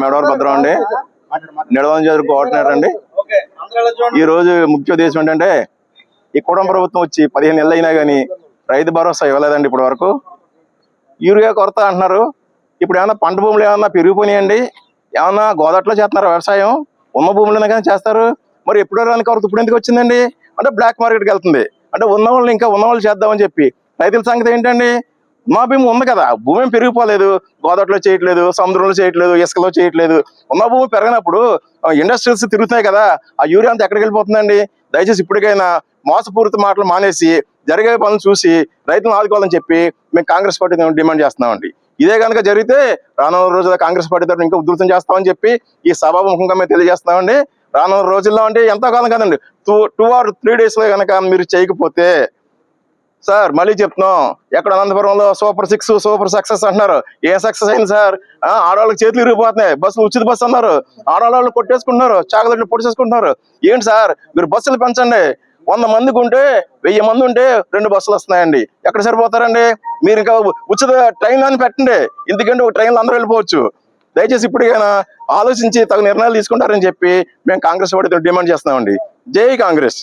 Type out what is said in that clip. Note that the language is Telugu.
మేడవరం భద్రం అండి నిడవం చదువు కోఆర్డినేటర్ అండి ఈ రోజు ముఖ్య ఉద్దేశం ఏంటంటే ఈ కుటుంబ ప్రభుత్వం వచ్చి పదిహేను నెలలు అయినా కానీ రైతు భరోసా ఇవ్వలేదండి ఇప్పటి వరకు. యూరియా కొరత అంటున్నారు. ఇప్పుడు ఏమన్నా పంట భూములు ఏమన్నా పెరిగిపోయినాయండి? ఏమన్నా గోదాట్లో చేస్తున్నారు వ్యవసాయం? ఉన్న భూములను కానీ చేస్తారు. మరి ఎప్పుడు రాని కొరత ఇప్పుడు ఎందుకు వచ్చిందండి? అంటే బ్లాక్ మార్కెట్కి వెళ్తుంది. అంటే ఉన్న వాళ్ళు ఇంకా ఉన్న వాళ్ళు చేద్దామని చెప్పి. రైతుల సంగతి ఏంటండి? మా భూమి ఉంది కదా. భూమి పెరిగిపోలేదు. గోదావరిలో చేయట్లేదు సముద్రంలో చేయట్లేదు ఇసుకలో చేయట్లేదు. ఉన్న భూమి పెరగనప్పుడు ఇండస్ట్రీస్ తిరుగుతున్నాయి కదా. ఆ యూరియా అంతా ఎక్కడికి వెళ్ళిపోతుందండి? దయచేసి ఇప్పటికైనా మోసపూరిత మాటలు మానేసి జరిగే పనులు చూసి రైతులను ఆదుకోవాలని చెప్పి మేము కాంగ్రెస్ పార్టీ డిమాండ్ చేస్తున్నామండి. ఇదే కనుక జరిగితే రానున్న రోజుల్లో కాంగ్రెస్ పార్టీ తరఫున ఇంకా ఉధృతం చేస్తామని చెప్పి ఈ సభాముఖంగా మేము తెలియజేస్తున్నామండి. రానున్న రోజుల్లో అంటే ఎంతో కాలం కదండి. టూ టూ ఆర్ త్రీ డేస్లో కనుక మీరు చేయకపోతే సార్ మళ్ళీ చెప్తున్నాం. ఎక్కడ అనంతపురంలో సూపర్ సిక్స్ సూపర్ సక్సెస్ అంటున్నారు. ఏ సక్సెస్ అయింది సార్? ఆడవాళ్ళకి చేతులు ఇరిగిపోతున్నాయి. బస్సులు ఉచిత బస్సు అన్నారు. ఆడవాళ్ళు కొట్టేసుకుంటున్నారు. చాకలెట్లు పొడిచేసుకుంటున్నారు. ఏంటి సార్? మీరు బస్సులు పెంచండి. వంద మందికి ఉంటే వెయ్యి మంది ఉంటే రెండు బస్సులు వస్తున్నాయండి. ఎక్కడ సరిపోతారండి? మీరు ఇంకా ఉచిత ట్రైన్ అని పెట్టండి. ఎందుకంటే ఒక ట్రైన్లో అందరూ వెళ్ళిపోవచ్చు. దయచేసి ఇప్పటికైనా ఆలోచించి తగు నిర్ణయాలు తీసుకుంటారని చెప్పి మేము కాంగ్రెస్ పార్టీతో డిమాండ్ చేస్తున్నామండి. జై కాంగ్రెస్.